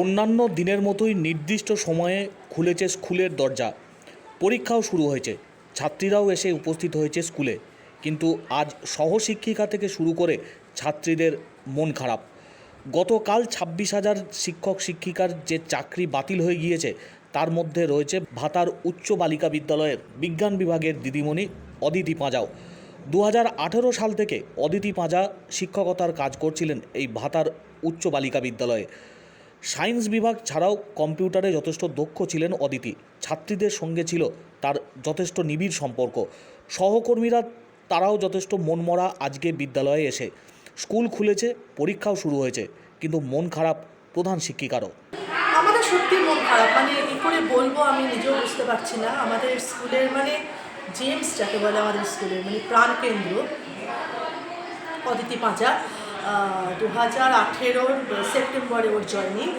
অন্যান্য দিনের মতোই নির্দিষ্ট সময়ে খুলেছে স্কুলের দরজা। পরীক্ষাও শুরু হয়েছে। ছাত্রীরাও এসে উপস্থিত হয়েছে স্কুলে। কিন্তু আজ সহশিক্ষিকা থেকে শুরু করে ছাত্রীদের মন খারাপ। গতকাল ছাব্বিশ হাজার শিক্ষক শিক্ষিকার যে চাকরি বাতিল হয়ে গিয়েছে, তার মধ্যে রয়েছে ভাতার উচ্চ বালিকা বিদ্যালয়ের বিজ্ঞান বিভাগের দিদিমণি অদিতি পাঁজাও। দু হাজার আঠেরো সাল থেকে অদিতি পাঁজা শিক্ষকতার কাজ করছিলেন এই ভাতার উচ্চ বালিকা বিদ্যালয়ে। সায়েন্স বিভাগ ছাড়াও কম্পিউটারে যথেষ্ট দক্ষ ছিলেন অদিতি। ছাত্রীদের সঙ্গে ছিল তার যথেষ্ট নিবিড় সম্পর্ক। সহকর্মীরা তারাও যথেষ্ট মনমরা আজকে বিদ্যালয়ে এসে স্কুল খুলেছে, পরীক্ষাও শুরু হয়েছে, কিন্তু মন খারাপ প্রধান শিক্ষিকারও। আমাদের সত্যি মন খারাপ মানে কী করে বলব আমি নিজেও বুঝতে পারছি না। আমাদের স্কুলের মানে জেমস যাকে বলে আমাদের স্কুলের মানে প্রাণকেন্দ্র, অদিতি পাঁচা দু হাজার আঠেরোর সেপ্টেম্বরে ওর জয়নিং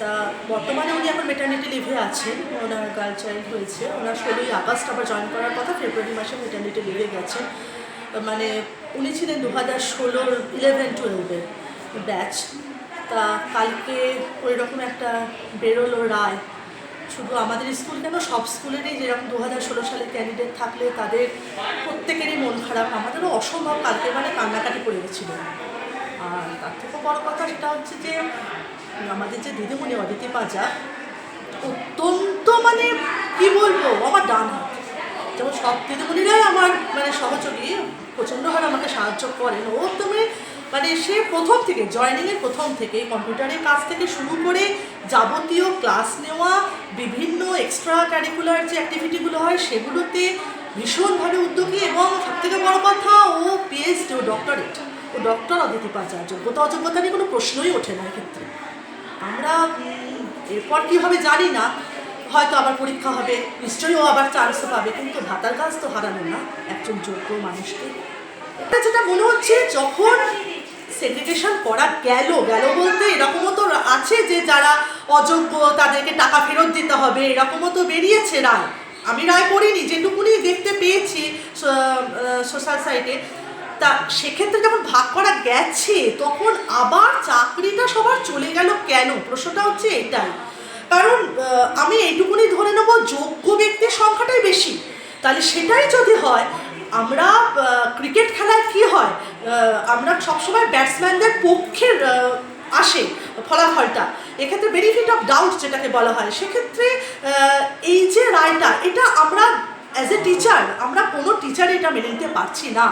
তা বর্তমানে উনি এখন মেটার্নিটি লিভে আছেন। ওনার গার্ল চাইল্ড হয়েছে। ওনার ষোলোই আগস্ট আবার জয়েন করার কথা ফেব্রুয়ারি মাসে মেটার্নিটি লিভে গেছেন। মানে উনি ছিলেন দু হাজার ষোলোর ইলেভেন টুয়েলভের ব্যাচ তা কালকে ওই রকম একটা বেরোলো রায়। শুধু আমাদের স্কুল কেন, সব স্কুলেরই যেরকম দু হাজার ষোলো সালে ক্যান্ডিডেট থাকলে তাদের প্রত্যেকেরই মন খারাপ, আমাদেরও অসম্ভব কালকে মানে কান্নাকাটি পড়ে গেছিল। আর তার থেকেও বড় কথা সেটা হচ্ছে যে, আমাদের যে দিদিমণি অদিতি পাজা, অত্যন্ত মানে কি বলব, আমার ডান হাত। যেমন সব দিদিমণিরাই আমার মানে সহযোগী প্রচণ্ডভাবে আমাকে সাহায্য করেন। ও তুমি মানে সে প্রথম থেকে জয়নিংয়ের প্রথম থেকে কম্পিউটারের কাজ থেকে শুরু করে যাবতীয় ক্লাস নেওয়া, বিভিন্ন এক্সট্রা কারিকুলার যে অ্যাক্টিভিটিগুলো হয়, সেগুলোতে ভীষণভাবে উদ্যোগী এবং সবথেকে বড় কথা, ও পিএইচডি ও ডক্টরেট ও ডক্টর অদিতি পাচার যোগ্যতা অযোগ্যতা নিয়ে কোনো প্রশ্নই ওঠে না এক্ষেত্রে। আমরা এরপর কী হবে জানি না, হয়তো আবার পরীক্ষা হবে, নিশ্চয়ই ও আবার চান্সও পাবে, কিন্তু ভাতার কাজ তো হারানো না একজন যোগ্য মানুষকে। যেটা মনে হচ্ছে, যখন সেগ্রিগেশন করা গেল। গেল বলতে এরকমও তো আছে যে যারা অযোগ্য, তাদেরকে টাকা ফেরত দিতে হবে, এরকমও তো বেরিয়েছে রায়। আমি রায় করিনি যেটুকুনি দেখতে পেয়েছি সোশ্যাল সাইটে। তা সেক্ষেত্রে যখন ভাগ করা গেছে, তখন আবার চাকরিটা সবার চলে গেল কেন? প্রশ্নটা হচ্ছে এটাই। কারণ আমি এইটুকুনি ধরে নেব, যোগ্য ব্যক্তির সংখ্যাটাই বেশি। তাহলে সেটাই যদি হয়, আমরা ক্রিকেট খেলায় কি হয়? আমরা সবসময় ব্যাটসম্যানদের পক্ষের আসে ফলাফলটা। এক্ষেত্রে বেনিফিট অফ ডাউট যেটাকে বলা হয়, সেক্ষেত্রে এই যে রায়টা, এটা আমরা অ্যাজ এ টিচার আমরা কোনো টিচার এটা মেনে নিতে পারছি না।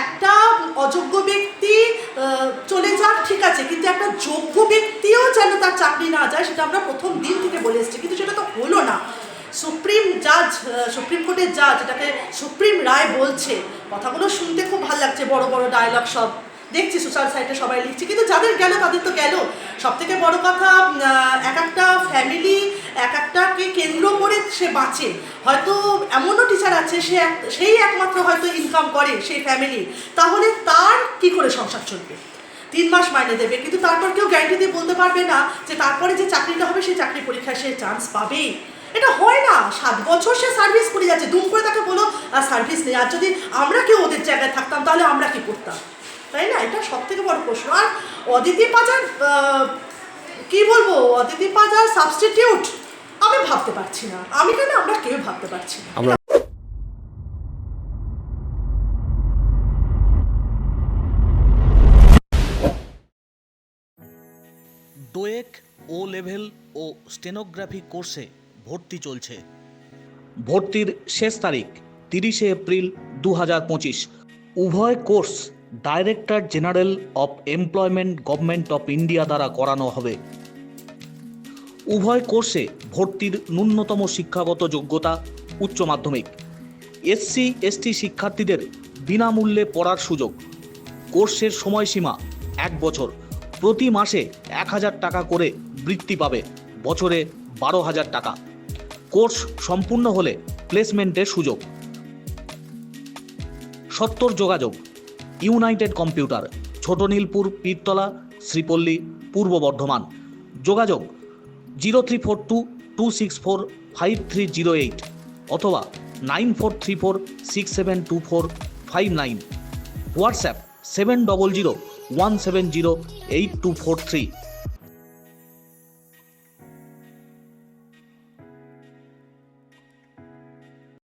একটা অযোগ্য ব্যক্তি চলে যাক, ঠিক আছে, কিন্তু একটা যোগ্য ব্যক্তিও যেন তার চাকরি না যায়, সেটা আমরা প্রথম দিন থেকে বলে এসেছি। কিন্তু সুপ্রিম জাজ সুপ্রিম কোর্টের জাজ এটাকে সুপ্রিম রায় বলছে। কথাগুলো শুনতে খুব ভালো লাগছে, বড় বড় ডায়লগ সব। দেখছি সোশ্যাল সাইটে সবাই লিখছে, কিন্তু যাদের গেল, তাদের তো গেল। সব থেকে বড় কথা এক একটা ফ্যামিলি এক একটাকে কেন্দ্র করে সে বাঁচে। হয়তো এমনও টিচার আছে, সে সেই একমাত্র হয়তো ইনকাম করে সেই ফ্যামিলি তাহলে তার কি করে সংসার চলবে? তিন মাস মাইনে দেবে, কিন্তু তারপর কেউ গ্যারান্টি দিয়ে বলতে পারবে না যে তারপরে যে চাকরিটা হবে, সেই চাকরি পরীক্ষায় সে চান্স পাবেই। এটা হয় না। সাত বছর সে সার্ভিস করে যাচ্ছে। দুম করে তাকে বলো আর সার্ভিস নেই। আর যদি আমরা কেউ ওদের জায়গায় থাকতাম তাহলে আমরা কি করতাম? তাই না? এটা সব থেকে বড় প্রশ্ন। আর অদিতি পাজার আহ, কি বলব? অদিতি পাজার সাবস্টিটিউট আমি ভাবতে পারছি না। আমি কেন আমরা কেউ ভাবতে পারছি না? ডোয়েক ও লেভেল ও স্টেনোগ্রাফি কোর্সে ভর্তি চলছে। ভর্তির শেষ তারিখ তিরিশে এপ্রিল দু হাজার পঁচিশ। উভয় course director general of employment government of India দ্বারা করানো হবে। উভয় কোর্সে ভর্তির ন্যূনতম শিক্ষাগত যোগ্যতা উচ্চ মাধ্যমিক। এসসি, এসটি শিক্ষার্থীদের বিনামূল্যে পড়ার সুযোগ। কোর্সের সময়সীমা এক বছর। প্রতি মাসে এক হাজার টাকা করে বৃত্তি পাবে। বছরে বারো হাজার টাকা। কোর্স সম্পূর্ণ হলে প্লেসমেন্টের সুযোগ। সত্তর যোগাযোগ, ইউনাইটেড কম্পিউটার, ছোট নীলপুর, পীরতলা, শ্রীপল্লী, পূর্ব বর্ধমান। যোগাযোগ zero three four two two six four five three zero eight অথবা nine four three four six seven two four five nine. WhatsApp seven double zero one seven zero eight two four three.